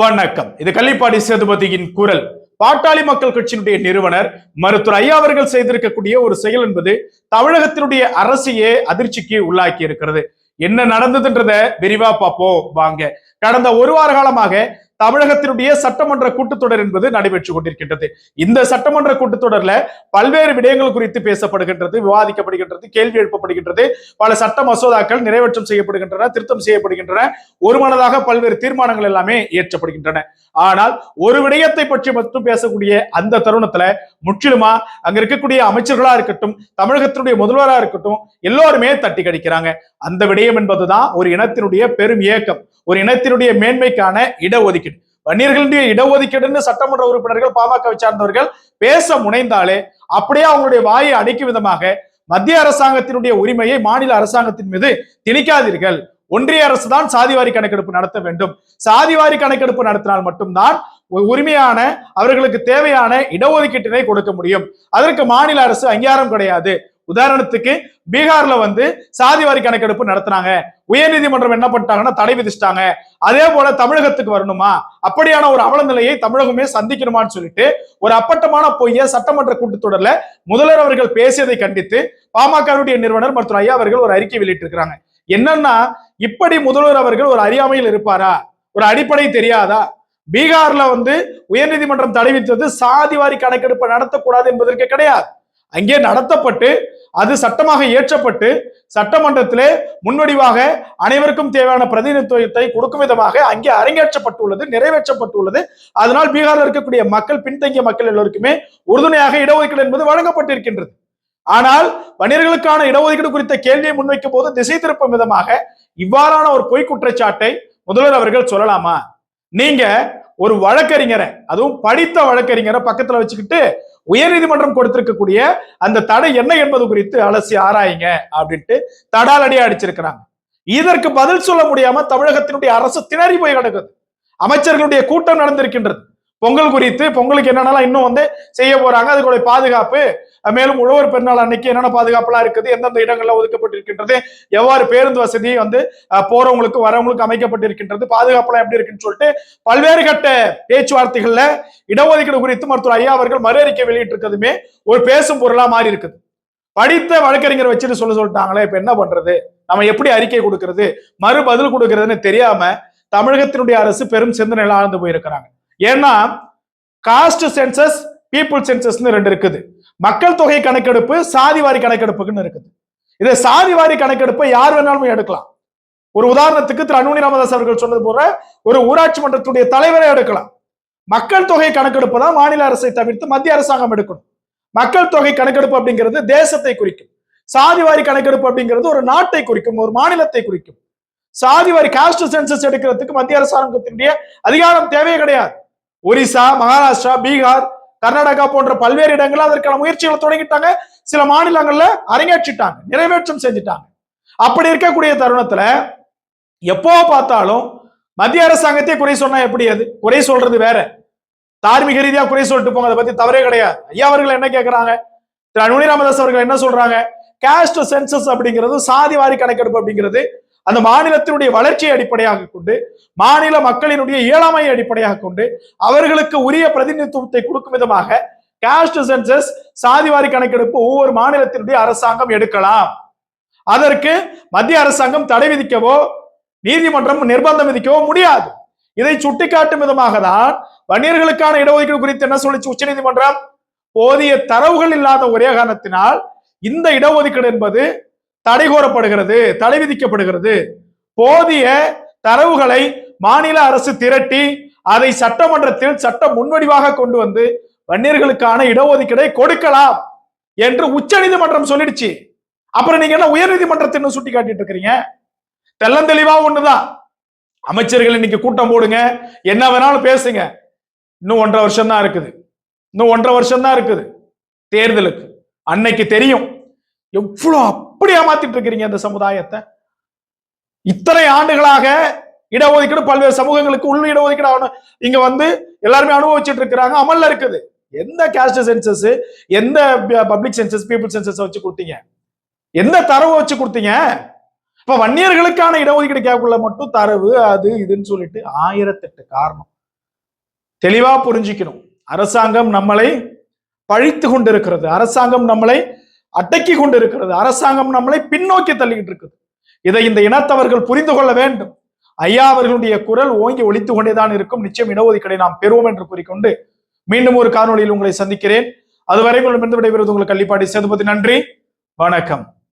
வணக்கம். இது கள்ளிப்பாடி சேதுபதியின் குரல். பாட்டாளி மக்கள் கட்சியினுடைய நிறுவனர் மருத்துவர் ஐயா அவர்கள் செய்திருக்கக்கூடிய ஒரு செயல் என்பது தமிழகத்தினுடைய அரசையே அதிர்ச்சிக்கு உள்ளாக்கி இருக்கிறது என்ன நடந்ததுன்றத விரிவா பார்ப்போம். வாங்க. கடந்த ஒரு வார காலமாக தமிழகத்தினுடைய சட்டமன்ற கூட்டத்தொடர் என்பது நடைபெற்று கொண்டிருக்கின்றது. இந்த சட்டமன்ற கூட்டத்தொடர்ல பல்வேறு விடயங்கள் குறித்து பேசப்படுகின்றது விவாதிக்கப்படுகின்றது கேள்வி எழுப்பப்படுகின்றது. பல சட்ட மசோதாக்கள் நிறைவேற்றம் செய்யப்படுகின்றன திருத்தம் செய்யப்படுகின்றன. ஒருமனதாக பல்வேறு தீர்மானங்கள் எல்லாமே இயற்றப்படுகின்றன. ஆனால் ஒரு விடயத்தை பற்றி மட்டும் பேசக்கூடிய அந்த தருணத்துல முற்றிலுமா அங்க இருக்கக்கூடிய அமைச்சர்களா இருக்கட்டும் தமிழகத்தினுடைய முதல்வரா இருக்கட்டும் எல்லோருமே தட்டி கடிக்கிறாங்க. அந்த விடயம் என்பதுதான் ஒரு இனத்தினுடைய பெரும் இயக்கம் ஒரு இனத்தினுடைய மேன்மைக்கான இடஒதுக்கீடு வன்னியர்களுடைய இடஒதுக்கீடுன்னு சட்டமன்ற உறுப்பினர்கள் பாமக சார்ந்தவர்கள் பேச முனைந்தாலே அப்படியே அவங்களுடைய வாயை அடைக்கும் விதமாக மத்திய அரசாங்கத்தினுடைய உரிமையை மாநில அரசாங்கத்தின் மீது திணிக்காதீர்கள். ஒன்றிய அரசு தான் சாதிவாரி கணக்கெடுப்பு நடத்த வேண்டும். சாதிவாரி கணக்கெடுப்பு நடத்தினால் மட்டும்தான் உரிமையான அவர்களுக்கு தேவையான இடஒதுக்கீட்டினை கொடுக்க முடியும். அதற்கு மாநில அரசு அங்கீகாரம் கிடையாது. உதாரணத்துக்கு பீகார்ல வந்து சாதிவாரி கணக்கெடுப்பு நடத்தினாங்க. உயர்நீதிமன்றம் என்ன பண்ணிட்டாங்கன்னா தடை விதிச்சிட்டாங்க. அதே போல தமிழகத்துக்கு வரணுமா? அப்படியான ஒரு அவல நிலையை தமிழகமே சந்திக்கணுமான்னு சொல்லிட்டு ஒரு அப்பட்டமான பொய்ய சட்டமன்ற கூட்டத்தொடர்ல முதல்வர் அவர்கள் பேசியதை கண்டித்து பாமகவுடைய நிறுவனர் மருத்துவர் ஐயா அவர்கள் ஒரு அறிக்கை வெளியிட்டிருக்கிறாங்க. என்னன்னா இப்படி முதல்வர் அவர்கள் ஒரு அறியாமையில் இருப்பாரா? ஒரு அடிப்படை தெரியாதா? பீகார்ல வந்து உயர்நீதிமன்றம் தடை விதித்தது சாதிவாரி கணக்கெடுப்பு நடத்தக்கூடாது என்பதற்கு கிடையாது. அங்கே நடத்தப்பட்டு அது சட்டமாக இயற்றப்பட்டு சட்டமன்றத்திலே முன்வடிவாக அனைவருக்கும் தேவையான பிரதிநிதித்துவத்தை கொடுக்கும் விதமாக அங்கே அரங்கேற்றப்பட்டுள்ளது நிறைவேற்றப்பட்டுள்ளது. அதனால் பீகாரில் இருக்கக்கூடிய மக்கள் பின்தங்கிய மக்கள் எல்லோருக்குமே உறுதுணையாக இடஒதுக்கீடு என்பது வழங்கப்பட்டிருக்கின்றது. ஆனால் வணிகர்களுக்கான இடஒதுக்கீடு குறித்த கேள்வியை முன்வைக்கும் போது திசை திருப்பும் விதமாக இவ்வாறான ஒரு பொய் குற்றச்சாட்டை முதல்வர் அவர்கள் சொல்லலாமா? நீங்க ஒரு வழக்கறிஞரை அதுவும் படித்த வழக்கறிஞரை பக்கத்துல வச்சுக்கிட்டு உயர்நீதிமன்றம் கொடுத்திருக்கக்கூடிய அந்த தடை என்ன என்பது குறித்து அலசி ஆராயுங்க அப்படின்ட்டு தடாலடியா அடிச்சிருக்கிறாங்க. இதற்கு பதில் சொல்ல முடியாம தமிழகத்தினுடைய அரசு திணறி போய் கிடக்குது. அமைச்சர்களுடைய கூட்டம் நடந்திருக்கின்றது. பொங்கல் குறித்து பொங்கலுக்கு என்னென்னலாம் இன்னும் வந்து செய்ய போறாங்க அதுக்குடைய பாதுகாப்பு மேலும் உழவர் பெருநாள் அன்னைக்கு என்னென்ன பாதுகாப்புலாம் இருக்குது எந்தெந்த இடங்கள்ல ஒதுக்கப்பட்டிருக்கின்றது எவ்வாறு பேருந்து வசதி வந்து போறவங்களுக்கு வரவங்களுக்கு அமைக்கப்பட்டிருக்கின்றது பாதுகாப்புலாம் எப்படி இருக்குன்னு சொல்லிட்டு பல்வேறு கட்ட பேச்சுவார்த்தைகள்ல இடஒதுக்கீடு குறித்து மருத்துவர் ஐயா அவர்கள் மறு அறிக்கை வெளியிட்டிருக்கிறதுமே ஒரு பேசும் பொருளா மாறி இருக்குது. படித்த வழக்கறிஞர் வச்சுட்டு சொல்ல சொல்லிட்டாங்களே இப்ப என்ன பண்றது? நம்ம எப்படி அறிக்கை கொடுக்கறது? மறு பதில் கொடுக்கறதுன்னு தெரியாம தமிழகத்தினுடைய அரசு பெரும் சிந்தனையில் ஆழ்ந்து போயிருக்கிறாங்க. ஏன்னா காஸ்ட் சென்சஸ் பீப்புள் சென்சஸ்னு ரெண்டு இருக்குது. மக்கள் தொகை கணக்கெடுப்பு சாதிவாரி கணக்கெடுப்புக்குன்னு இருக்குது. இதை சாதிவாரி கணக்கெடுப்பை யார் வேணாலும் எடுக்கலாம். ஒரு உதாரணத்துக்கு திரு அன்புமணி ராமதாஸ் அவர்கள் சொன்னது போல ஒரு ஊராட்சி மன்றத்துடைய தலைவரை எடுக்கலாம். மக்கள் தொகை கணக்கெடுப்பு தான் மாநில அரசை தவிர்த்து மத்திய அரசாங்கம் எடுக்கணும். மக்கள் தொகை கணக்கெடுப்பு அப்படிங்கிறது தேசத்தை குறிக்கும். சாதிவாரி கணக்கெடுப்பு அப்படிங்கிறது ஒரு நாட்டை குறிக்கும் ஒரு மாநிலத்தை குறிக்கும். சாதிவாரி காஸ்ட் சென்சஸ் எடுக்கிறதுக்கு மத்திய அரசாங்கத்தினுடைய அதிகாரம் தேவையே கிடையாது. ஒரிசா மகாராஷ்டிரா பீகார் கர்நாடகா போன்ற பல்வேறு இடங்கள்ல அதற்கான முயற்சிகளை தொடங்கிட்டாங்க. சில மாநிலங்கள்ல அரங்கேற்றிட்டாங்க நிறைவேற்றம் செஞ்சுட்டாங்க. அப்படி இருக்கக்கூடிய தருணத்துல எப்போ பார்த்தாலும் மத்திய அரசாங்கத்தை குறை சொன்னா எப்படி அது? குறை சொல்றது வேற. தார்மீக ரீதியா குறை சொல்லிட்டு போங்க அதை பத்தி தவறே கிடையாது. ஐயா அவர்கள் என்ன கேட்கறாங்க திரு அனுமணி ராமதாஸ் அவர்கள் என்ன சொல்றாங்க? கேஸ்ட் சென்சஸ் அப்படிங்கிறது சாதிவாரி கணக்கெடுப்பு அப்படிங்கிறது அந்த மாநிலத்தினுடைய வளர்ச்சியை அடிப்படையாக கொண்டு மாநில மக்களினுடைய இயலாமையை அடிப்படையாக கொண்டு அவர்களுக்கு உரிய பிரதிநிதித்துவத்தை கொடுக்கும் விதமாக காஸ்ட் சென்சஸ் சாதிவாரி கணக்கெடுப்பு ஒவ்வொரு மாநிலத்தினுடைய அரசாங்கம் எடுக்கலாம். அதற்கு மத்திய அரசாங்கம் தடை விதிக்கவோ நீதிமன்றம் நிர்பந்தம் விதிக்கவோ முடியாது. இதை சுட்டிக்காட்டும் விதமாக தான் வன்னியர்களுக்கான இடஒதுக்கீடு குறித்து என்ன சொல்லிச்சு உச்சநீதிமன்றம்? போதிய தரவுகள் இல்லாத ஒரே காரணத்தினால் இந்த இடஒதுக்கீடு என்பது தடை கோரப்படுகிறது தடை விதிக்கப்படுகிறது போதிய தரவுகளை மாநில அரசு திரட்டி அதை சட்டமன்றத்தில் சட்ட முன்வடிவாக கொண்டு வந்து வன்னியர்களுக்கான இடஒதுக்கீடை கொடுக்கலாம் என்று உச்சநீதிமன்றம் சொல்லிடுச்சு. அப்புறம் நீங்க என்ன உயர்நீதிமன்றத்தை இன்னும் சுட்டி காட்டிட்டு இருக்கிறீங்க தெள்ளந்தெளிவா ஒண்ணுதான். அமைச்சர்கள் இன்னைக்கு கூட்டம் போடுங்க. என்ன வேணாலும் பேசுங்க. இன்னும் ஒன்றரை வருஷம் தான் இருக்குது. இன்னும் ஒன்றரை வருஷம் தான் இருக்குது. தேர்தலுக்கு. அன்னைக்கு தெரியும். எவ்வளவு அப்படி ஏமாத்திட்டு இருக்கிறீங்க அந்த சமுதாயத்தை. இத்தனை ஆண்டுகளாக இடஒதுக்கீடு பல்வேறு சமூகங்களுக்கு உள்ள இடஒதுக்கீடு இங்க வந்து எல்லாருமே அனுபவிச்சுட்டு இருக்கிறாங்க. அமல்ல இருக்குது. எந்த கேஸ்ட் சென்சஸ் எந்த பப்ளிக் சென்சஸ் பீப்புள் சென்சஸ் வச்சு கொடுத்தீங்க? எந்த தரவு வச்சு கொடுத்தீங்க? இப்ப வன்னியர்களுக்கான இடஒதுக்கீடு கேட்கக்குள்ள மட்டும் தரவு அது இதுன்னு சொல்லிட்டு ஆயிரத்தெட்டு காரணம். தெளிவா புரிஞ்சுக்கணும். அரசாங்கம் நம்மளை பழித்து கொண்டிருக்கிறது. அரசாங்கம் நம்மளை அடக்கி கொண்டிருக்கிறது அரசாங்கம் நம்மளை பின்னோக்கி தள்ளிக்கிட்டு இருக்குது இதை இந்த இனத்தவர்கள் புரிந்து கொள்ள வேண்டும். ஐயா அவர்களுடைய குரல் ஓங்கி ஒழித்துக் கொண்டேதான் இருக்கும். நிச்சயம் இடஒதுக்கீடை நாம் பெறுவோம் என்று கூறிக்கொண்டு மீண்டும் ஒரு காணொளியில் உங்களை சந்திக்கிறேன். அதுவரை உங்களிடமிருந்து விடைபெறுவது உங்களுக்கு கள்ளிப்பாடி சேதுபதி. நன்றி. வணக்கம்.